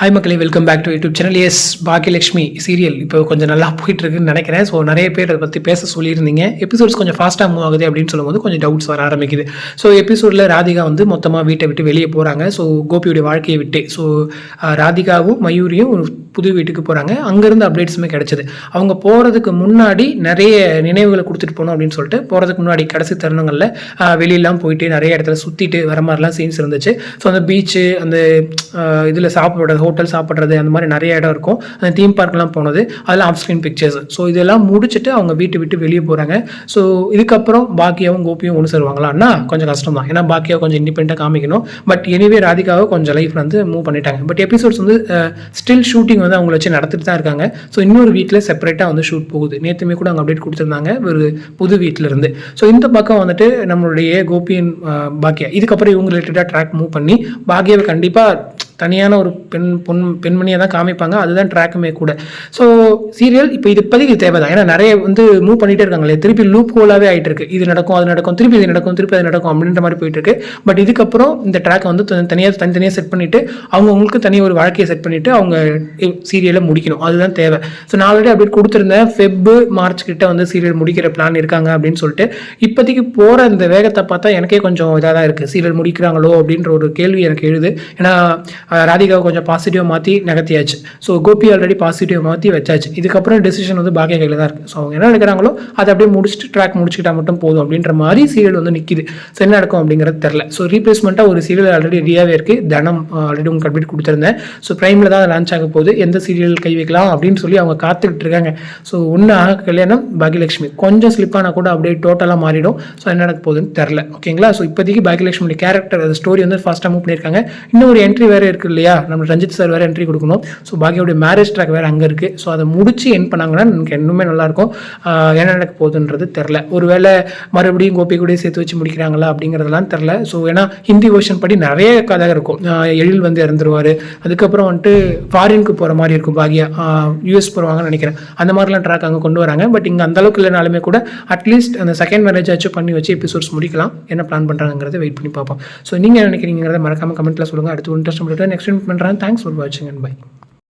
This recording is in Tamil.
ஹாய் மக்களே. Welcome back to YouTube channel yes Baakiyalakshmi serial இப்போ கொஞ்சம் நல்லா போயிட்டு இருக்குன்னு நினைக்கிறேன். ஸோ நிறைய பேர் அதை பற்றி பேச சொல்லியிருந்தீங்க. எபிசோட்ஸ் கொஞ்சம் ஃபாஸ்ட்டாக மூவ் ஆகுது அப்படின்னு சொல்லும்போது கொஞ்சம் டவுட்ஸ் வர ஆரம்பிக்குது. ஸோ எபிசோடில் ராதிகா வந்து மொத்தமாக வீட்டை விட்டு வெளியே போகிறாங்க ஸோ கோபியுடைய வாழ்க்கையை விட்டு. ஸோ ராதிகாவும் மயூரியும் ஒரு புது வீட்டுக்கு போகிறாங்க அங்கேருந்து அப்டேட்ஸுமே கிடச்சிது. அவங்க போகிறதுக்கு முன்னாடி நிறைய நினைவுகளை கொடுத்துட்டு போகணும் அப்படின்னு சொல்லிட்டு போகிறதுக்கு முன்னாடி கடைசி தருணங்களில் வெளியெல்லாம் போயிட்டு நிறைய இடத்துல சுற்றிட்டு வர மாதிரிலாம் சீன்ஸ் இருந்துச்சு. ஸோ அந்த பீச்சு அந்த இதில் சாப்பிட்றது ஹோட்டல் சாப்பிட்றது அந்த மாதிரி நிறைய இடம் இருக்கும். அந்த தீம் பார்க்லாம் போனது அதெல்லாம் ஆஃப் ஸ்க்ரீன் பிக்சர்ஸ் ஸோ இதெல்லாம் முடிச்சுட்டு அவங்க வீட்டை விட்டு வெளியே போகிறாங்க ஸோ இதுக்கப்புறம் பாக்கியாவும் கோபியும் ஒன்று சேருவாங்களான்னா கொஞ்சம் கஷ்டம் தான் ஏன்னா பாக்கியாவை கொஞ்சம் இண்டிபெண்ட்டாக காமிக்கணும். பட் எனிவே ராதிகாவை கொஞ்சம் லைஃப் வந்து மூவ் பண்ணிட்டாங்க. பட் எபிசோட்ஸ் வந்து ஸ்டில் ஷூட்டிங் வந்து அவங்கள வச்சு நடத்திட்டு தான் இருக்காங்க. ஸோ இன்னொரு வீட்டில் செப்பரேட்டாக வந்து ஷூட் போகுது. நேற்றுமே கூட அங்கே அப்டேட் கொடுத்துருந்தாங்க ஒரு புது வீட்டில் இருந்து. ஸோ இந்த பக்கம் வந்துட்டு நம்மளுடைய கோபியன் பாக்கியா. இதுக்கப்புறம் இவங்க ரிலேட்டடாக ட்ராக் மூவ் பண்ணி பாக்கியாவை கண்டிப்பாக தனியான ஒரு பெண் பொன் பெண்மணியை தான் காமிப்பாங்க. அதுதான் ட்ராக்குமே கூட. ஸோ சீரியல் இப்போ இது இப்போதைக்கு தேவை தான் ஏன்னா நிறைய வந்து மூவ் பண்ணிகிட்டே இருக்காங்களே. திருப்பி லூப் ஹோலாகவே ஆகிட்டு இருக்கு இது நடக்கும் அது நடக்கும். திருப்பி இது நடக்கும் திருப்பி அது நடக்கும் அப்படின்ற மாதிரி போயிட்டு இருக்கு பட் இதுக்கப்புறம் இந்த ட்ராக்கை வந்து தனியாக தனித்தனியாக செட் பண்ணிவிட்டு அவங்கவுங்களுக்கு தனியாக ஒரு வாழ்க்கையை செட் பண்ணிவிட்டு அவங்க சீரியலை முடிக்கணும். அதுதான் தேவை. ஸோ நான் ஆல்ரெடி அப்டேட் கொடுத்துருந்தேன். ஃபெப்பு மார்ச் கிட்ட வந்து சீரியல் முடிக்கிற பிளான் இருக்காங்க அப்படின்னு சொல்லிட்டு இப்போதைக்கு போகிற இந்த வேகத்தை பார்த்தா எனக்கே கொஞ்சம் இதாக தான் இருக்குது சீரியல் முடிக்கிறாங்களோ அப்படின்ற ஒரு கேள்வி எனக்கு எழுது. ஏன்னா ராதிகாவை கொஞ்சம் பாசிட்டிவாக மாற்றி நகர்த்தியாச்சு. ஸோ கோபி ஆல்ரெடி பாசிட்டிவாக மாற்றி வச்சாச்சு. இதுக்கப்புறம் டெசிஷன் வந்து பாக்கிய கையில் தான் இருக்குது ஸோ அவங்க என்ன நினைக்கிறாங்களோ அதை அப்படியே முடிச்சுட்டு ட்ராக் முடிச்சுக்கிட்டா மட்டும் போதும் அப்படின்ற மாதிரி சீரியல் வந்து நிற்கிது ஸோ என்ன நடக்கும் அப்படிங்கிறது தெரில ஸோ ரீப்ளேஸ்மெண்ட்டாக ஒரு சீரியல் ஆல்ரெடி ரெடியாகவே இருக்குது தனம் ஆல்ரெடி உங்களுக்கு அப்டேட் கொடுத்துருந்தேன். ஸோ ப்ரைமில் தான் லான்ச் ஆக போகுது. எந்த சீரியல் கை வைக்கலாம் அப்படின்னு சொல்லி அவங்க காத்துக்கிட்டு இருக்காங்க. ஸோ ஒன்று ஆக கல்யாணம் பாகியலட்சுமி கொஞ்சம் ஸ்லிப் ஆனால் கூட அப்படியே டோட்டலாக மாறிடும். ஸோ என்ன நடக்க போகுதுன்னு தெரில ஓகேங்களா ஸோ இப்போதைக்கு பாகியலட்சுமி கேரக்டர் அந்த ஸ்டோரி வந்து ஃபாஸ்ட்டாக மூவ் பண்ணியிருக்காங்க. இன்னும் ஒரு என்ட்ரி வேறு இருக்குது இல்லையா? நம்ம ரஞ்சித் சார் வேறு என்ட்ரி கொடுக்கணும். ஸோ பாக்கியோடைய மேரேஜ் ட்ராக் வேறு அங்கே இருக்குது ஸோ அதை முடிச்சு என் பண்ணாங்கன்னா எனக்கு இன்னுமே நல்லாயிருக்கும் ஆஹ் என்ன நடக்க போகுதுன்றது தெரில ஒருவேளை மறுபடியும் கோபி கூட சேர்த்து வச்சு முடிக்கிறாங்களா அப்படிங்கிறதெல்லாம் தெரில ஸோ ஏன்னா ஹிந்தி ஓஷன் படி நிறைய கதை இருக்கும். எழில் வந்து இறந்துருவார். அதுக்கப்புறம் வந்துட்டு ஃபாரினுக்கு போகிற மாதிரி இருக்கும் பாக்கியா. யூஎஸ் போடுவாங்கன்னு நினைக்கிறேன். அந்த மாதிரிலாம் ட்ராக் அங்கே கொண்டு வராங்க. பட் இங்கே அந்த அளவுக்கு இல்லைனாலுமே கூட அட்லீஸ்ட் அந்த செகண்ட் மேரேஜ் ஆச்சும் பண்ணி வச்சு எபிசோட்ஸ் முடிக்கலாம். என்ன பிளான் பண்ணுறாங்கிறத வெயிட் பண்ணி பார்ப்போம். ஸோ நீங்கள் நினைக்கிறீங்கிறத மறக்காம கமெண்ட்டில் சொல்லுங்கள் அடுத்து இன்ட்ரெஸ்ட் நெக்ஸ்ட் பண்ணுறேன் தேங்க்ஸ் ஃபார் வாட்சிங் அண்ட் பை